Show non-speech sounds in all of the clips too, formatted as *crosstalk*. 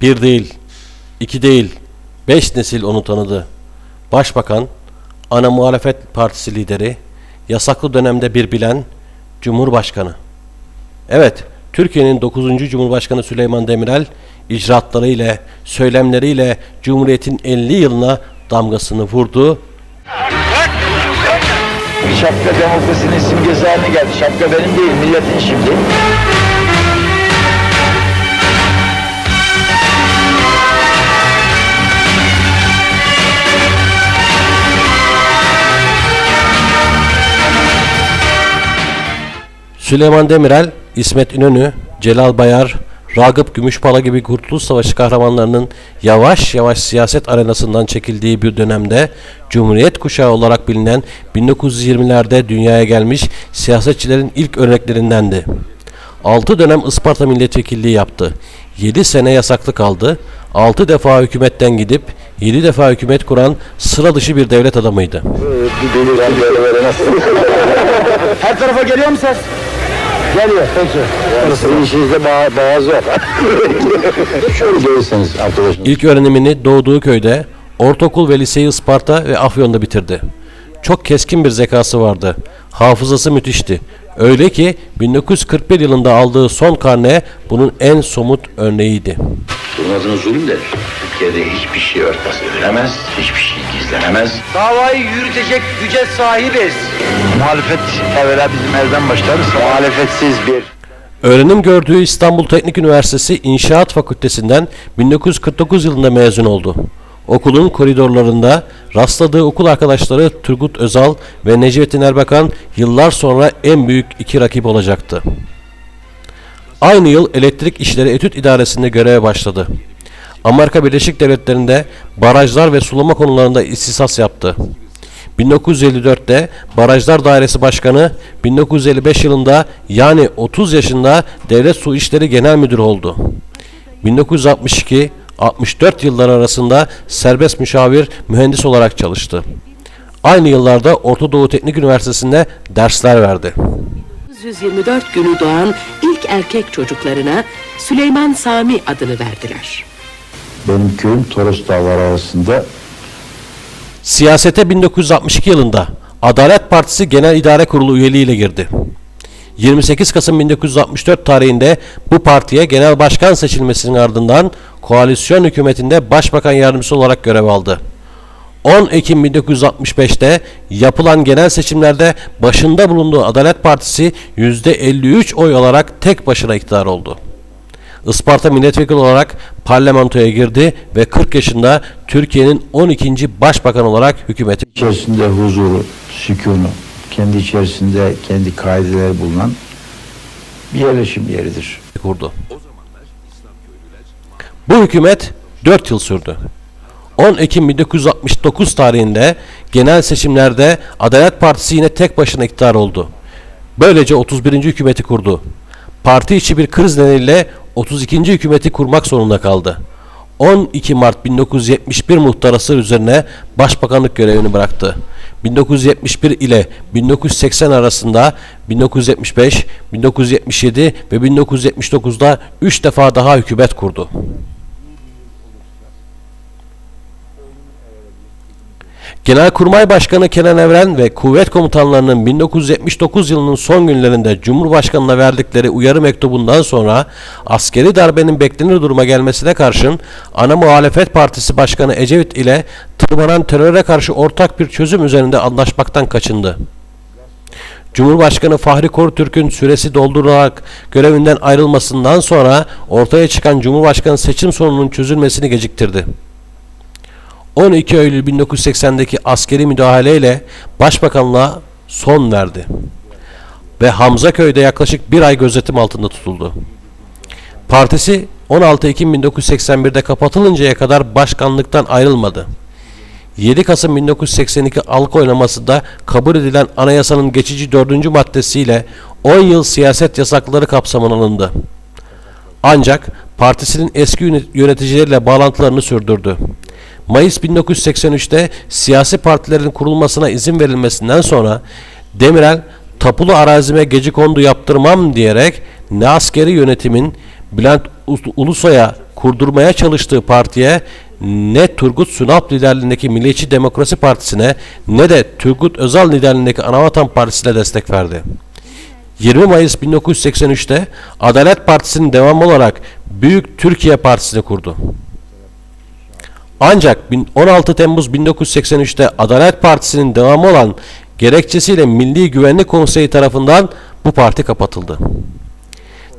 Bir değil, iki değil, beş nesil onu tanıdı. Başbakan, ana muhalefet partisi lideri, yasaklı dönemde bir bilen, Cumhurbaşkanı. Evet, Türkiye'nin 9. Cumhurbaşkanı Süleyman Demirel, icraatlarıyla, söylemleriyle Cumhuriyet'in 50 yılına damgasını vurdu Şapka demokrasinin simgesi haline geldi. Şapka benim değil, milletin şimdi. Süleyman Demirel, İsmet İnönü, Celal Bayar, Ragıp Gümüşpala gibi Kurtuluş Savaşı kahramanlarının yavaş yavaş siyaset arenasından çekildiği bir dönemde Cumhuriyet kuşağı olarak bilinen 1920'lerde dünyaya gelmiş siyasetçilerin ilk örneklerindendi. 6 dönem Isparta milletvekilliği yaptı. 7 sene yasaklı kaldı. 6 defa hükümetten gidip 7 defa hükümet kuran sıra dışı bir devlet adamıydı. Nasıl? Her tarafa geliyor mu ses? Geliyor, peki. Yani sizin işinizde ba- boğaz var. *laughs* Şöyle gelirseniz arkadaşım. İlk öğrenimini doğduğu köyde, ortaokul ve liseyi Isparta ve Afyon'da bitirdi. Çok keskin bir zekası vardı. Hafızası müthişti. Öyle ki 1941 yılında aldığı son karne bunun en somut örneğiydi. Bunun adına zulüm denir. Türkiye'de hiçbir şey örtbas edilemez, hiçbir şey gizlenemez. Davayı yürütecek güce sahibiz. Muhalefet evvela bizim elden başlarız. Muhalefetsiz bir Öğrenim gördüğü İstanbul Teknik Üniversitesi İnşaat Fakültesinden 1949 yılında mezun oldu. Okulun koridorlarında rastladığı okul arkadaşları Turgut Özal ve Necmettin Erbakan yıllar sonra en büyük iki rakip olacaktı. Aynı yıl Elektrik İşleri Etüt İdaresi'nde göreve başladı. Amerika Birleşik Devletleri'nde barajlar ve sulama konularında istisas yaptı. 1954'te Barajlar Dairesi Başkanı, 1955 yılında yani 30 yaşında Devlet Su İşleri Genel Müdürü oldu. 1962 64 yıllar arasında serbest müşavir mühendis olarak çalıştı. Aynı yıllarda Orta Doğu Teknik Üniversitesi'nde dersler verdi. 1924 günü doğan ilk erkek çocuklarına Süleyman Sami adını verdiler. Benim köyüm Toros Dağları arasında Siyasete 1962 yılında Adalet Partisi Genel İdare Kurulu üyeliğiyle girdi. 28 Kasım 1964 tarihinde bu partiye genel başkan seçilmesinin ardından koalisyon hükümetinde başbakan yardımcısı olarak görev aldı. 10 Ekim 1965'te yapılan genel seçimlerde başında bulunduğu Adalet Partisi %53 oy alarak tek başına iktidar oldu. Isparta milletvekili olarak parlamentoya girdi ve 40 yaşında Türkiye'nin 12. başbakanı olarak hükümeti içerisinde huzuru, sükunu, kendi içerisinde kendi kaideleri bulunan bir yerleşim yeridir. kurdu. Bu hükümet 4 yıl sürdü. 10 Ekim 1969 tarihinde genel seçimlerde Adalet Partisi yine tek başına iktidar oldu. Böylece 31. hükümeti kurdu. Parti içi bir kriz nedeniyle 32. hükümeti kurmak zorunda kaldı. 12 Mart 1971 muhtarası üzerine başbakanlık görevini bıraktı. 1971 ile 1980 arasında 1975, 1977 ve 1979'da 3 defa daha hükümet kurdu. Genelkurmay Başkanı Kenan Evren ve kuvvet komutanlarının 1979 yılının son günlerinde Cumhurbaşkanı'na verdikleri uyarı mektubundan sonra askeri darbenin beklenir duruma gelmesine karşın ana muhalefet partisi başkanı Ecevit ile tırmanan teröre karşı ortak bir çözüm üzerinde anlaşmaktan kaçındı. Cumhurbaşkanı Fahri Korutürk'ün süresi doldurularak görevinden ayrılmasından sonra ortaya çıkan Cumhurbaşkanı seçim sorununun çözülmesini geciktirdi. 12 Eylül 1980'deki askeri müdahaleyle başbakanlığa son verdi. Ve Hamzaköy'de yaklaşık bir ay gözetim altında tutuldu. Partisi 16 Ekim 1981'de kapatılıncaya kadar başkanlıktan ayrılmadı. 7 Kasım 1982 halk oylamasında kabul edilen anayasanın geçici 4. maddesiyle 10 yıl siyaset yasakları kapsamına alındı. Ancak partisinin eski yönet- yöneticileriyle bağlantılarını sürdürdü. Mayıs 1983'te siyasi partilerin kurulmasına izin verilmesinden sonra Demirel tapulu arazime gece kondu yaptırmam diyerek ne askeri yönetimin Bülent Ulusoy'a kurdurmaya çalıştığı partiye ne Turgut Sunalp liderliğindeki Milliyetçi Demokrasi Partisi'ne ne de Turgut Özal liderliğindeki Anavatan Partisi'ne destek verdi. 20 Mayıs 1983'te Adalet Partisi'nin devamı olarak Büyük Türkiye Partisi'ni kurdu. Ancak bin- 16 Temmuz 1983'te Adalet Partisi'nin devamı olan gerekçesiyle Milli Güvenlik Konseyi tarafından bu parti kapatıldı.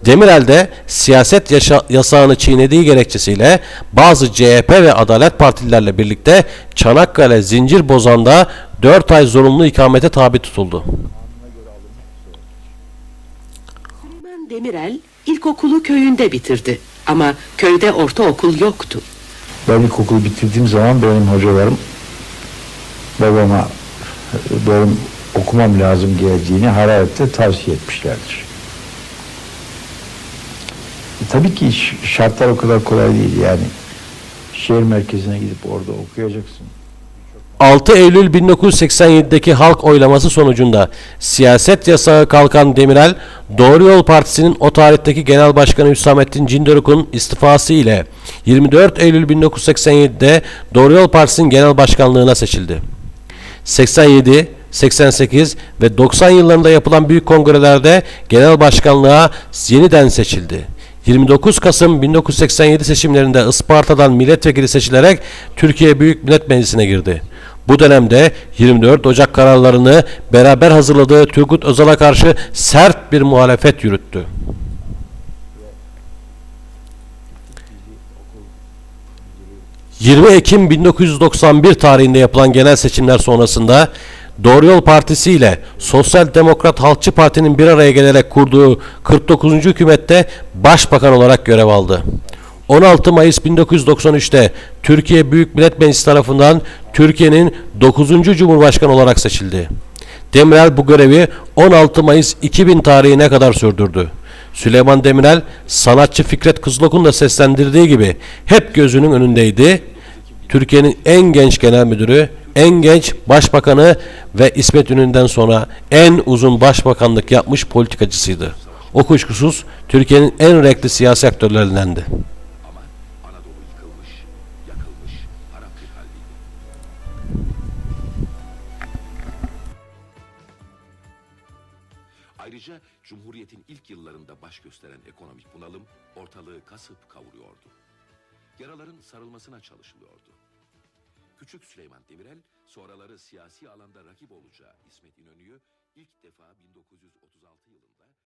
Demirel de siyaset yaşa- yasağını çiğnediği gerekçesiyle bazı CHP ve Adalet Partililerle birlikte Çanakkale Zincirbozan'da 4 ay zorunlu ikamete tabi tutuldu. Süleyman Demirel ilkokulu köyünde bitirdi ama köyde ortaokul yoktu. Ben ilkokulu bitirdiğim zaman benim hocalarım babama benim okumam lazım geldiğini hararetle tavsiye etmişlerdir. E, tabii ki şartlar o kadar kolay değil yani. Şehir merkezine gidip orada okuyacaksın. 6 Eylül 1987'deki halk oylaması sonucunda siyaset yasağı kalkan Demirel, Doğru Yol Partisi'nin o tarihteki Genel Başkanı Hüsamettin Cindoruk'un istifası ile 24 Eylül 1987'de Doğru Yol Partisi'nin genel başkanlığına seçildi. 87, 88 ve 90 yıllarında yapılan büyük kongrelerde genel başkanlığa yeniden seçildi. 29 Kasım 1987 seçimlerinde Isparta'dan milletvekili seçilerek Türkiye Büyük Millet Meclisi'ne girdi. Bu dönemde 24 Ocak kararlarını beraber hazırladığı Turgut Özal'a karşı sert bir muhalefet yürüttü. ...20 Ekim 1991 tarihinde yapılan genel seçimler sonrasında... Doğru Yol Partisi ile Sosyal Demokrat Halkçı Parti'nin bir araya gelerek kurduğu 49. hükümette başbakan olarak görev aldı. 16 Mayıs 1993'te Türkiye Büyük Millet Meclisi tarafından Türkiye'nin 9. Cumhurbaşkanı olarak seçildi. Demirel bu görevi 16 Mayıs 2000 tarihine kadar sürdürdü. Süleyman Demirel sanatçı Fikret Kızılok'un da seslendirdiği gibi hep gözünün önündeydi. Türkiye'nin en genç genel müdürü, en genç başbakanı ve İsmet İnönü'nden sonra en uzun başbakanlık yapmış politikacısıydı. O kuşkusuz Türkiye'nin en renkli siyasi aktörlerindendi. İlk yıllarında baş gösteren ekonomik bunalım ortalığı kasıp kavuruyordu. Yaraların sarılmasına çalışılıyordu. Küçük Süleyman Demirel, sonraları siyasi alanda rakip olacağı İsmet İnönü'yü ilk defa 1936 yılında